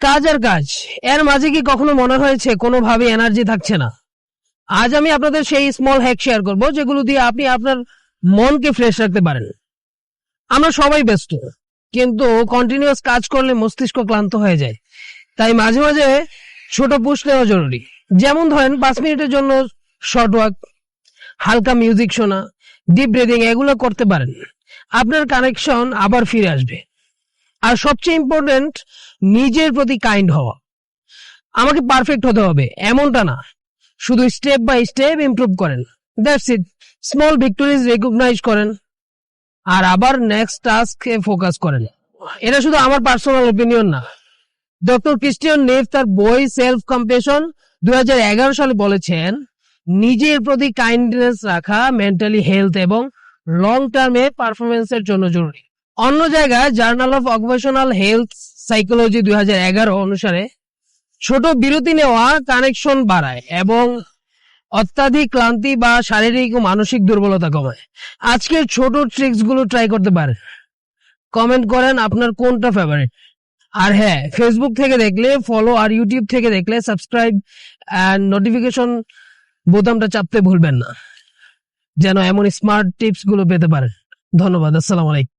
কাজ আর কাজ। এর মাঝে কি কখনো মনে হয়েছে কোনোভাবে এনার্জি থাকছে না? আজ আমি আপনাদের সেই স্মল হ্যাক শেয়ার করব, যেগুলো দিয়ে আপনি আপনার মনকে ফ্রেশ রাখতে পারেন। আমরা সবাই ব্যস্ত, কিন্তু কন্টিনিউয়াস কাজ করলে মস্তিষ্ক ক্লান্ত হয়ে যায়। তাই মাঝে মাঝে ছোট পুশ নেওয়া জরুরি। যেমন ধরেন, পাঁচ মিনিটের জন্য শর্ট ওয়াক হালকা মিউজিক শোনা ডিপ ব্রিদিং এগুলো করতে পারেন। আপনার কানেকশন আবার ফিরে আসবে। আর সবচেয়ে ইম্পর্টেন্ট নিজের প্রতি কাইন্ড হওয়া। আমাকে পারফেক্ট হতে হবে, এমনটা না। শুধু স্টেপ বাই স্টেপ ইমপ্রুভ করেন। That's it small victories recognise করেন। আর আবার নেক্সট টাস্কে ফোকাস করেন। এটা শুধু আমার পার্সোনাল ওপিনিয়ন না। ডক্টর ক্রিস্টিয়ান নেভ তার বই সেলফ কম্পেশন দুই সালে বলেছেন, নিজের প্রতি কাইন্ডনেস রাখা মেন্টালি হেলথ এবং লং টার্মে পারফরমেন্সের জন্য জরুরি। অন্য জায়গায় Journal of Occupational Health Psychology দু হাজার এগারো অনুসারে ছোট বিরতি নেওয়া কানেকশন বাড়ায় এবং অত্যাধিক ক্লান্তি বা শারীরিক ও মানসিক দুর্বলতা কমায়। আজকের ছোট ট্রিক্সগুলো ট্রাই করতে পারেন। কমেন্ট করেন আপনার কোনটা ফেভারিট আর হ্যাঁ ফেসবুক থেকে দেখলে ফলো আর ইউটিউব থেকে দেখলে সাবস্ক্রাইব অ্যান্ড নোটিফিকেশন বোতামটা চাপতে ভুলবেন না। যেন এমন স্মার্ট টিপসগুলো পেতে পারেন। ধন্যবাদ, আসসালামু আলাইকুম।